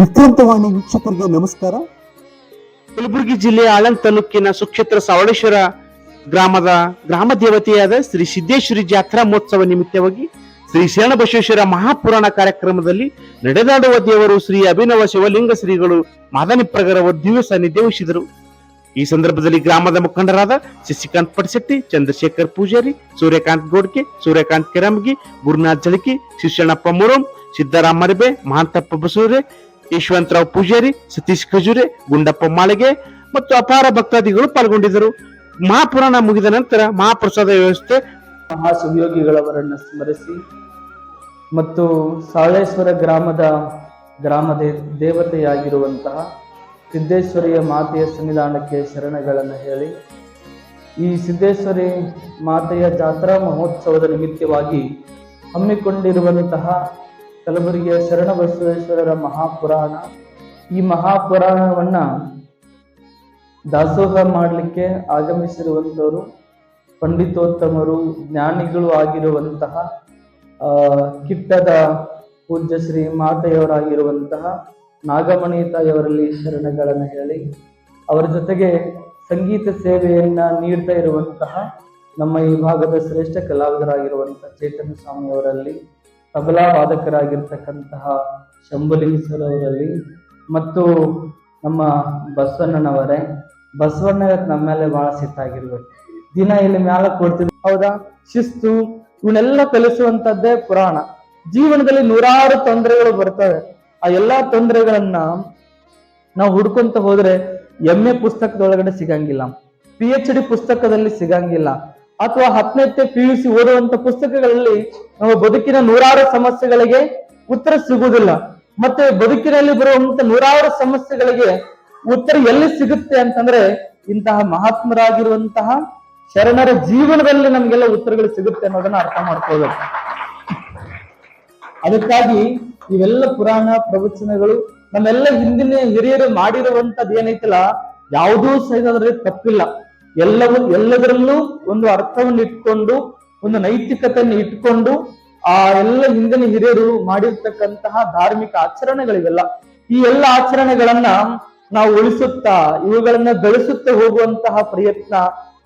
ವಿಕ್ರಾಂತವಾಣಿ ವೀಕ್ಷಕರಿಗೆ ನಮಸ್ಕಾರ. ಕಲಬುರಗಿ ಜಿಲ್ಲೆಯ ಆಳಂದ್ ತಾಲೂಕಿನ ಸುಕ್ಷೇತ್ರ ಸವಳೇಶ್ವರ ಗ್ರಾಮದ ಗ್ರಾಮ ದೇವತೆಯಾದ ಶ್ರೀ ಸಿದ್ದೇಶ್ವರಿ ಜಾತ್ರಾ ಮಹೋತ್ಸವ ನಿಮಿತ್ತವಾಗಿ ಶ್ರೀ ಶರಣ ಬಸವೇಶ್ವರ ಮಹಾಪುರಾಣ ಕಾರ್ಯಕ್ರಮದಲ್ಲಿ ನಡೆದಾಡುವ ದೇವರು ಶ್ರೀ ಅಭಿನವ ಶಿವಲಿಂಗ ಶ್ರೀಗಳು ಮಾದನಿಪ್ರಗರವ ದಿವ್ಯ ಸಾನ್ನಿಧ್ಯ ವಹಿಸಿದರು. ಈ ಸಂದರ್ಭದಲ್ಲಿ ಗ್ರಾಮದ ಮುಖಂಡರಾದ ಶಶಿಕಾಂತ್ ಪಟ್ಶೆಟ್ಟಿ ಚಂದ್ರಶೇಖರ್ ಪೂಜಾರಿ, ಸೂರ್ಯಕಾಂತ್ ಗೋಡ್ಕೆ, ಸೂರ್ಯಕಾಂತ್ ಕೆರಮಗಿ, ಗುರುನಾಥ್ ಜಳಕಿ ಶಿಶಣಪ್ಪ ಮುರಂ ಸಿದ್ದರಾಮ ಮರಿಬೆ, ಮಹಾಂತಪ್ಪ ಬಸೂರೆ ಯಶವಂತರಾವ್ ಪೂಜಾರಿ, ಸತೀಶ್ ಖಜುರೆ, ಗುಂಡಪ್ಪ ಮಾಳಿಗೆ ಮತ್ತು ಅಪಾರ ಭಕ್ತಾದಿಗಳು ಪಾಲ್ಗೊಂಡಿದ್ದರು. ಮಹಾಪುರಾಣ ಮುಗಿದ ನಂತರ ಮಹಾಪ್ರಸಾದ ವ್ಯವಸ್ಥೆ ಮಹಾಸುಯೋಗಿಗಳವರನ್ನು ಸ್ಮರಿಸಿ ಮತ್ತು ಸಾಳೇಶ್ವರ ಗ್ರಾಮದ ಗ್ರಾಮ ದೇವತೆಯಾಗಿರುವಂತಹ ಸಿದ್ದೇಶ್ವರಿಯ ಮಾತೆಯ ಸನ್ನಿಧಾನಕ್ಕೆ ಶರಣಗಳನ್ನು ಹೇಳಿ, ಈ ಸಿದ್ದೇಶ್ವರಿ ಮಾತೆಯ ಜಾತ್ರಾ ಮಹೋತ್ಸವದ ನಿಮಿತ್ತವಾಗಿ ಹಮ್ಮಿಕೊಂಡಿರುವಂತಹ ಕಲಬುರಗಿಯ ಶರಣಬಸವೇಶ್ವರರ ಮಹಾಪುರಾಣ. ಈ ಮಹಾಪುರಾಣವನ್ನ ದಾಸೋಹ ಮಾಡಲಿಕ್ಕೆ ಆಗಮಿಸಿರುವಂಥವರು, ಪಂಡಿತೋತ್ತಮರು, ಜ್ಞಾನಿಗಳು ಆಗಿರುವಂತಹ ಕಿಟ್ಟದ ಪೂಜ್ಯ ಶ್ರೀ ಮಾತೆಯವರಾಗಿರುವಂತಹ ನಾಗಮಣಿ ತಾಯಿಯವರಲ್ಲಿ ಶರಣಗಳನ್ನು ಹೇಳಿ, ಅವರ ಜೊತೆಗೆ ಸಂಗೀತ ಸೇವೆಯನ್ನ ನೀಡ್ತಾ ಇರುವಂತಹ ನಮ್ಮ ಈ ಭಾಗದ ಶ್ರೇಷ್ಠ ಕಲಾವಿದರಾಗಿರುವಂತಹ ಚೇತನ ಸ್ವಾಮಿಯವರಲ್ಲಿ ತಬಲಾ ವಾದಕರಾಗಿರ್ತಕ್ಕಂತಹ ಶಂಭುಲಿಂಗ ಸರ್ ಮತ್ತು ನಮ್ಮ ಬಸವಣ್ಣನವರೇ. ಬಸವಣ್ಣ ನಮ್ಮ ಮೇಲೆ ಬಹಳ ಸಿಟ್ಟಾಗಿರ್ಬೇಕು. ದಿನ ಇಲ್ಲಿ ಮ್ಯಾಲ ಕೊಡ್ತಿದ್ರು ಹೌದಾ? ಶಿಸ್ತು, ಇವನ್ನೆಲ್ಲ ಕಲಿಸುವಂತದ್ದೇ ಪುರಾಣ. ಜೀವನದಲ್ಲಿ ನೂರಾರು ತೊಂದರೆಗಳು ಬರ್ತವೆ. ಆ ಎಲ್ಲಾ ತೊಂದರೆಗಳನ್ನ ನಾವು ಹುಡ್ಕೊಂತ ಹೋದ್ರೆ ಎಂ ಎ ಪುಸ್ತಕದೊಳಗಡೆ ಸಿಗಂಗಿಲ್ಲ. ಪಿ ಎಚ್ ಡಿ ಪುಸ್ತಕದಲ್ಲಿ ಸಿಗಂಗಿಲ್ಲ. ಅಥವಾ ಹತ್ತನೇ ಪಿ ಯು ಸಿ ಓದುವಂತ ಪುಸ್ತಕಗಳಲ್ಲಿ ನಮ್ಮ ಬದುಕಿನ ನೂರಾರು ಸಮಸ್ಯೆಗಳಿಗೆ ಉತ್ತರ ಸಿಗುವುದಿಲ್ಲ. ಮತ್ತೆ ಬದುಕಿನಲ್ಲಿ ಬರುವಂತ ನೂರಾರು ಸಮಸ್ಯೆಗಳಿಗೆ ಉತ್ತರ ಎಲ್ಲಿ ಸಿಗುತ್ತೆ ಅಂತಂದ್ರೆ ಇಂತಹ ಮಹಾತ್ಮರಾಗಿರುವಂತಹ ಶರಣರ ಜೀವನದಲ್ಲಿ ನಮ್ಗೆಲ್ಲ ಉತ್ತರಗಳು ಸಿಗುತ್ತೆ ಅನ್ನೋದನ್ನ ಅರ್ಥ ಮಾಡ್ಕೋಬೇಕು ಅದಕ್ಕಾಗಿ ಇವೆಲ್ಲ ಪುರಾಣ ಪ್ರವಚನಗಳು, ನಮ್ಮೆಲ್ಲ ಹಿಂದಿನ ಹಿರಿಯರು ಮಾಡಿರುವಂತದ್ದು ಏನೈತಲ್ಲ, ಯಾವುದೂ ಸಹಿತ ಅದರಲ್ಲಿ ತಪ್ಪಿಲ್ಲ. ಎಲ್ಲವೂ, ಎಲ್ಲದರಲ್ಲೂ ಒಂದು ಅರ್ಥವನ್ನು ಇಟ್ಕೊಂಡು ಒಂದು ನೈತಿಕತೆಯನ್ನು ಇಟ್ಕೊಂಡು ಆ ಎಲ್ಲ ಹಿಂದಿನ ಹಿರಿಯರು ಮಾಡಿರ್ತಕ್ಕಂತಹ ಧಾರ್ಮಿಕ ಆಚರಣೆಗಳಿವೆಲ್ಲ. ಈ ಎಲ್ಲ ಆಚರಣೆಗಳನ್ನ ನಾವು ಉಳಿಸುತ್ತಾ, ಇವುಗಳನ್ನ ಬೆಳೆಸುತ್ತಾ ಹೋಗುವಂತಹ ಪ್ರಯತ್ನ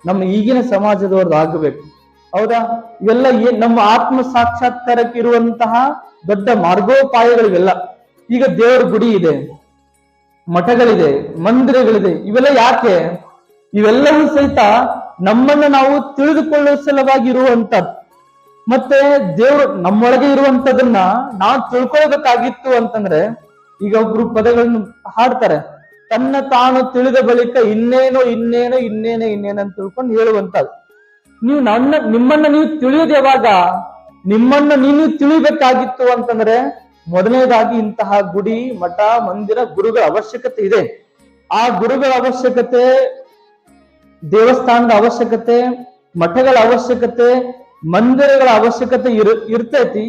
ನಮ್ಮ ಈಗಿನ ಸಮಾಜದವ್ರದ್ದು ಆಗಬೇಕು. ಹೌದಾ? ಇವೆಲ್ಲ ಏನ್ ನಮ್ಮ ಆತ್ಮ ಸಾಕ್ಷಾತ್ಕಾರಕ್ಕೆ ಇರುವಂತಹ ದೊಡ್ಡ ಮಾರ್ಗೋಪಾಯಗಳಿವೆಲ್ಲ. ಈಗ ದೇವರ ಗುಡಿ ಇದೆ, ಮಠಗಳಿದೆ, ಮಂದಿರಗಳಿದೆ, ಇವೆಲ್ಲ ಯಾಕೆ? ಇವೆಲ್ಲವೂ ಸಹಿತ ನಮ್ಮನ್ನ ನಾವು ತಿಳಿದುಕೊಳ್ಳುವ ಸಲುವಾಗಿ ಇರುವಂತದ್ದು ಮತ್ತೆ ದೇವರು ನಮ್ಮೊಳಗೆ ಇರುವಂತದನ್ನ ನಾವು ತಿಳ್ಕೊಳ್ಬೇಕಾಗಿತ್ತು ಅಂತಂದ್ರೆ ಈಗ ಒಬ್ರು ಪದಗಳನ್ನು ಹಾಡ್ತಾರೆ. ತನ್ನ ತಾನು ತಿಳಿದ ಬಳಿಕ ಇನ್ನೇನೋ ಇನ್ನೇನೋ ಇನ್ನೇನೋ ಇನ್ನೇನೋ ಅಂತ ತಿಳ್ಕೊಂಡು ಹೇಳುವಂತದ್ದು ನೀವು ನನ್ನ, ನಿಮ್ಮನ್ನ ನೀವು ತಿಳಿಯೋದು ಯಾವಾಗ ನಿಮ್ಮನ್ನ ನೀನು ತಿಳಿಬೇಕಾಗಿತ್ತು ಅಂತಂದ್ರೆ ಮೊದಲನೇದಾಗಿ ಇಂತಹ ಗುಡಿ, ಮಠ, ಮಂದಿರ, ಗುರುಗಳ ಅವಶ್ಯಕತೆ ಇದೆ. ಆ ಗುರುಗಳ ಅವಶ್ಯಕತೆ ದೇವಸ್ಥಾನದ ಅವಶ್ಯಕತೆ, ಮಠಗಳ ಅವಶ್ಯಕತೆ, ಮಂದಿರಗಳ ಅವಶ್ಯಕತೆ ಇರ್, ಇರ್ತೈತಿ.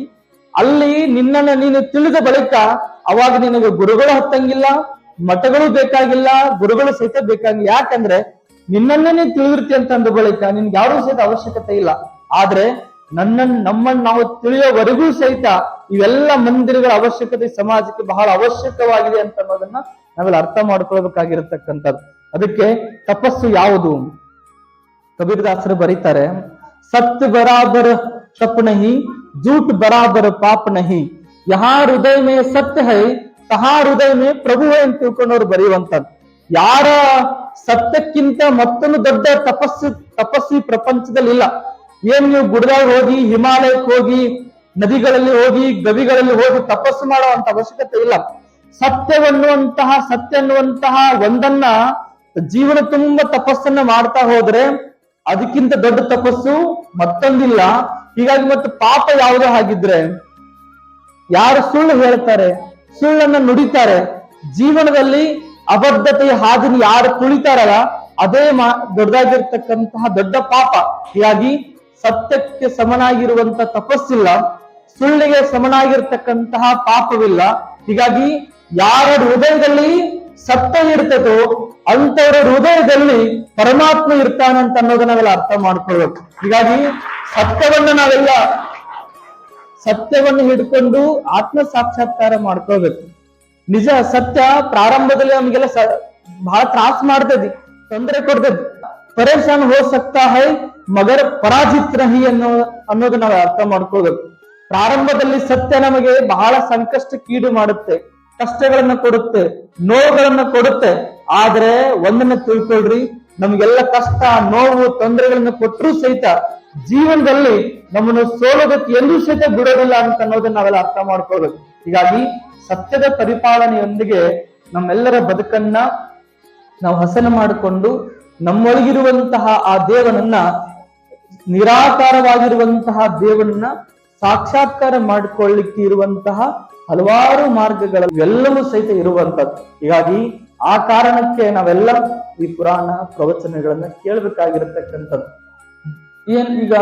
ಅಲ್ಲಿ ನಿನ್ನನ್ನ ನೀನು ತಿಳಿದ ಬಳಿಕ ಅವಾಗ ನಿನಗೆ ಗುರುಗಳು ಹತ್ತಂಗಿಲ್ಲ, ಮಠಗಳು ಬೇಕಾಗಿಲ್ಲ, ಗುರುಗಳು ಸಹಿತ ಬೇಕಾಗಿಲ್ಲ. ಯಾಕಂದ್ರೆ ನಿನ್ನನ್ನೇ ನೀನ್ ತಿಳಿದಿರ್ತಿ ಅಂತ ಬಳಿಕ ನಿನ್ಗೆ ಯಾರು ಸಹಿತ ಅವಶ್ಯಕತೆ ಇಲ್ಲ. ಆದ್ರೆ ನನ್ನ ನಮ್ಮನ್ನ ನಾವು ತಿಳಿಯೋವರೆಗೂ ಸಹಿತ ಇವೆಲ್ಲ ಮಂದಿರಗಳ ಅವಶ್ಯಕತೆ ಸಮಾಜಕ್ಕೆ ಬಹಳ ಅವಶ್ಯಕವಾಗಿದೆ ಅಂತ ಅನ್ನೋದನ್ನ ನಾವೆಲ್ಲ ಅರ್ಥ ಮಾಡ್ಕೊಳ್ಬೇಕಾಗಿರತಕ್ಕಂಥದ್ದು. ಅದಕ್ಕೆ ತಪಸ್ಸು ಯಾವುದು? ಕಬೀರದಾಸರು ಬರೀತಾರೆ ಸತ್ಯ ಬರಾಬರ್ ತಪ್ ನಹಿ, ಜೂಟ್ ಬರಾಬರ್ ಪಾಪ್ ನಹಿ. ಯಹಾ ಹೃದಯ ಮೇ ಸತ್ಯ ಹೈ, ತಹಾ ಹೃದಯ ಮೇ ಪ್ರಭು ಹೈ ಅಂತ ತಿಳ್ಕೊಂಡವ್ರು ಬರೆಯುವಂತದ್ದು ಯಾರ ಸತ್ಯಕ್ಕಿಂತ ಮತ್ತೊಂದು ದೊಡ್ಡ ತಪಸ್ಸು ತಪಸ್ವಿ ಪ್ರಪಂಚದಲ್ಲಿ ಇಲ್ಲ. ಏನ್ ನೀವು ಗುಡ್ದಾಗ ಹೋಗಿ, ಹಿಮಾಲಯಕ್ಕೆ ಹೋಗಿ, ನದಿಗಳಲ್ಲಿ ಹೋಗಿ, ಗವಿಗಳಲ್ಲಿ ಹೋಗಿ ತಪಸ್ಸು ಮಾಡುವಂತ ಅವಶ್ಯಕತೆ ಇಲ್ಲ. ಸತ್ಯವನ್ನುವಂತಹ ಸತ್ಯ ಅನ್ನುವಂತಹ ಒಂದನ್ನ ಜೀವನ ತುಂಬಾ ತಪಸ್ಸನ್ನ ಮಾಡ್ತಾ ಹೋದ್ರೆ ಅದಕ್ಕಿಂತ ದೊಡ್ಡ ತಪಸ್ಸು ಮತ್ತೊಂದಿಲ್ಲ. ಹೀಗಾಗಿ ಮತ್ತೆ ಪಾಪ ಯಾವುದು ಹಾಗಿದ್ರೆ ಯಾರು ಸುಳ್ಳು ಹೇಳ್ತಾರೆ, ಸುಳ್ಳನ್ನ ನುಡಿತಾರೆ, ಜೀವನದಲ್ಲಿ ಅಬದ್ಧತೆಯ ಹಾದಿನ ಯಾರು ತುಳಿತಾರಲ್ಲ, ಅದೇ ಮಾ ದೊಡ್ಡದಾಗಿರ್ತಕ್ಕಂತಹ ದೊಡ್ಡ ಪಾಪ. ಹೀಗಾಗಿ ಸತ್ಯಕ್ಕೆ ಸಮನಾಗಿರುವಂತ ತಪಸ್ಸಿಲ್ಲ, ಸುಳ್ಳಿಗೆ ಸಮನಾಗಿರ್ತಕ್ಕಂತಹ ಪಾಪವಿಲ್ಲ. ಹೀಗಾಗಿ ಯಾರ ಹೃದಯದಲ್ಲಿ ಸತ್ಯ ಇರ್ತದೋ ಅಂತವರ ಹೃದಯದಲ್ಲಿ ಪರಮಾತ್ಮ ಇರ್ತಾನಂತ ಅನ್ನೋದನ್ನ ನಾವೆಲ್ಲ ಅರ್ಥ ಮಾಡ್ಕೊಳ್ಬೇಕು. ಹೀಗಾಗಿ ಸತ್ಯವನ್ನ ನಾವೆಲ್ಲ ಸತ್ಯವನ್ನು ಹಿಡ್ಕೊಂಡು ಆತ್ಮ ಸಾಕ್ಷಾತ್ಕಾರ ಮಾಡ್ಕೋಬೇಕು ನಿಜ, ಸತ್ಯ ಪ್ರಾರಂಭದಲ್ಲಿ ನಮಗೆಲ್ಲ ಬಹಳ ತ್ರಾಸ ಮಾಡ್ತದೆ, ತೊಂದರೆ ಕೊಡ್ತದೆ. ಪರೇಶಾನ್ ಹೋ ಸಕ್ತಾ ಹೈ, ಮಗರ್ ಪರಾಜಿತ್ ರಹಿ ಅನ್ನೋ, ಅನ್ನೋದು ನಾವು ಅರ್ಥ ಮಾಡ್ಕೋಬೇಕು ಪ್ರಾರಂಭದಲ್ಲಿ ಸತ್ಯ ನಮಗೆ ಬಹಳ ಸಂಕಷ್ಟಕ್ಕೀಡು ಮಾಡುತ್ತೆ. ಕಷ್ಟಗಳನ್ನ ಕೊಡುತ್ತೆ, ನೋವುಗಳನ್ನ ಕೊಡುತ್ತೆ. ಆದ್ರೆ ಒಂದನ್ನ ತಿಳ್ಕೊಳ್ರಿ, ನಮ್ಗೆಲ್ಲ ಕಷ್ಟ, ನೋವು, ತೊಂದರೆಗಳನ್ನ ಕೊಟ್ಟರು ಸಹಿತ ಜೀವನದಲ್ಲಿ ನಮ್ಮನ್ನು ಸೋಲೋದಕ್ಕೆ ಎಂದೂ ಸಹಿತ ಬಿಡೋದಿಲ್ಲ ಅಂತ ಅನ್ನೋದನ್ನ ನಾವೆಲ್ಲ ಅರ್ಥ ಮಾಡ್ಕೊಳ್ಬೇಕು. ಹೀಗಾಗಿ ಸತ್ಯದ ಪರಿಪಾಲನೆಯೊಂದಿಗೆ ನಮ್ಮೆಲ್ಲರ ಬದುಕನ್ನ ನಾವು ಹಸನ ಮಾಡಿಕೊಂಡು ನಮ್ಮೊಳಗಿರುವಂತಹ ಆ ದೇವನನ್ನ, ನಿರಾಕಾರವಾಗಿರುವಂತಹ ದೇವನನ್ನ ಸಾಕ್ಷಾತ್ಕಾರ ಮಾಡಿಕೊಳ್ಳಿಕ್ಕೆ ಇರುವಂತಹ ಹಲವಾರು ಮಾರ್ಗಗಳು ಎಲ್ಲವೂ ಸಹಿತ ಇರುವಂತದ್ದು. ಹೀಗಾಗಿ ಆ ಕಾರಣಕ್ಕೆ ನಾವೆಲ್ಲ ಈ ಪುರಾಣ ಪ್ರವಚನಗಳನ್ನ ಕೇಳಬೇಕಾಗಿರತಕ್ಕಂಥದ್ದು. ಏನ್ ಈಗ